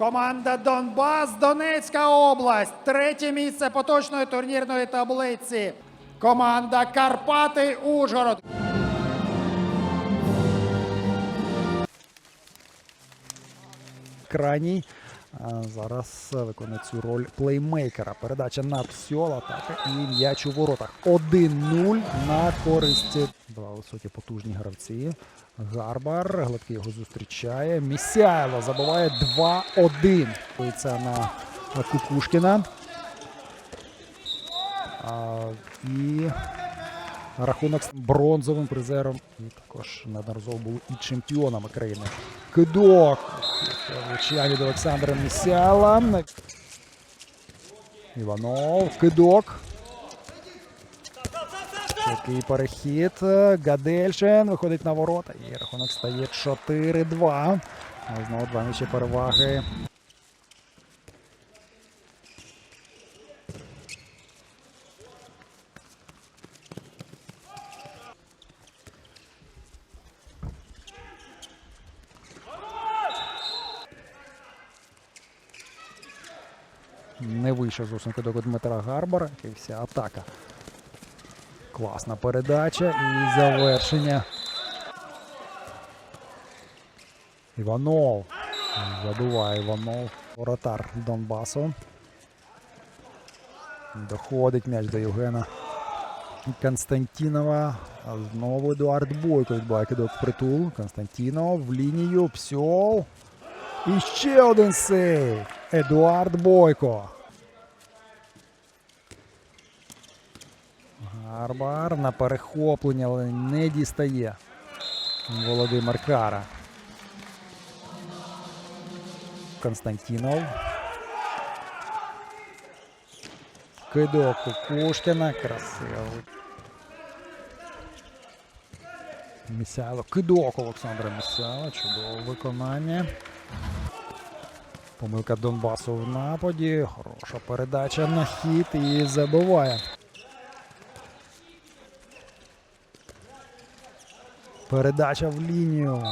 Команда Донбас, Донецька область. Третє місце поточної турнірної таблиці. Команда Карпати Ужгород. крайній. Зараз виконує цю роль плеймейкера. Передача на Псьол, атака і м'яч у воротах. 1-0 на користь. Два високі потужні гравці. Гарбар. Гладкий його зустрічає. Місяйло забиває 2-1. Це на Кукушкіна. А, і рахунок з бронзовим призером. І також неодноразово були і чемпіонами країни. Кидок. Влучання від Олександра Місяла. Іванов. Кидок. Такий перехід. Гадельшин виходить на ворота. І рахунок стає 4-2. Знову два м'ячі переваги. Не вийшов зовсім кидок Дмитра Гарбара. І вся атака. Класна передача і завершення. Іванов. Забиває Іванов. Воротар Донбасу. Доходить м'яч до Євгена Константінова. Знову Едуард Бойко відбуває кидок в притул. Константінов в лінію. Псьол. І ще один сейв. Едуард Бойко. Гарбар на перехоплення, але не дістає. Володимир Кара. Константінов. Кидок у Кушкіна. Красивий. Місяло. Кидок Олександра Місяла. Чудове виконання. Помилка Донбасу в нападі. Хороша передача на хід і забиває. Передача в лінію.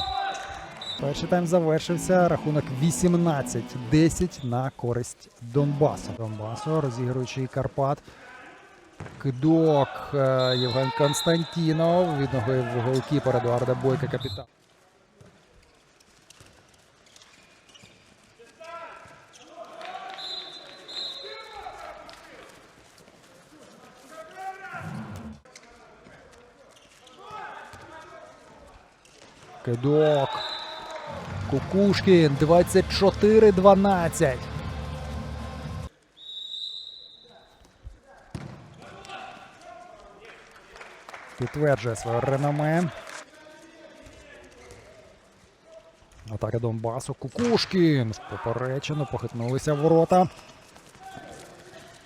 Перший тайм завершився. Рахунок 18-10 на користь Донбасу. Донбасу, розігруючий Карпат. Кидок е, Євген Константінов. Від ноги голкіпера Едуарда Бойка капітан. Кидок. Кукушкін 24-12. Підтверджує своє реноме. Атака Донбасу. Кукушкін. Поперечено, похитнулися ворота.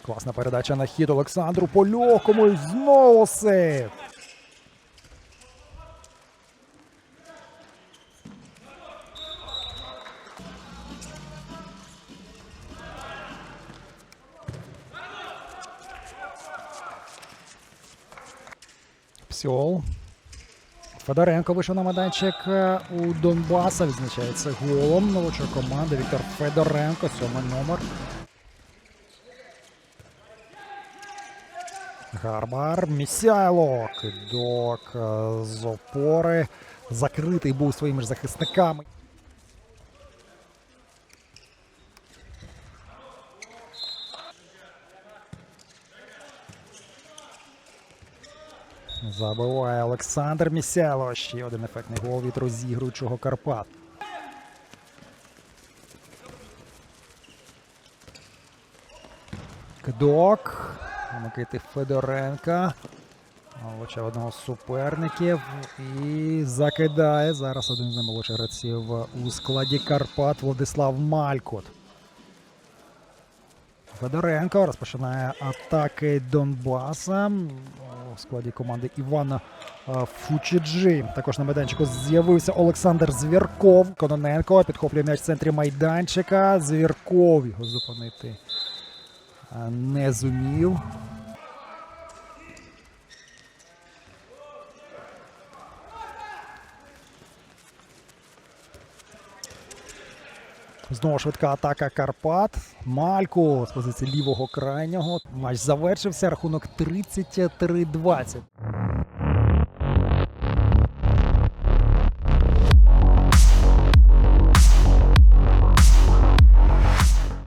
Класна передача на хід Олександру Польохому. І знову сейв. Псьол. Федоренко вийшов на майданчик е, у Донбаса. Відзначається голом новачок команди Віктор Федоренко, сьомий номер. Гарбар Місяйло. Кидок е, з опори. Закритий був своїми ж захисниками. Забиває Олександр Місяло. Ще один ефектний гол від розігруючого Карпат. Кидок. Микити Федоренка. Влучає одного з суперників і закидає. Зараз один з наймолодших гравців у складі Карпат Владислав Малькот. Федоренко розпочинає атаки Донбаса у складі команди Івана е, Фучіджі. Також на майданчику з'явився Олександр Звірков. Кононенко підхоплює м'яч в центрі майданчика. Звірков його зупинити е, не зумів. Знову швидка атака Карпат. Малько з позиції лівого крайнього. Матч завершився. Рахунок 33-20.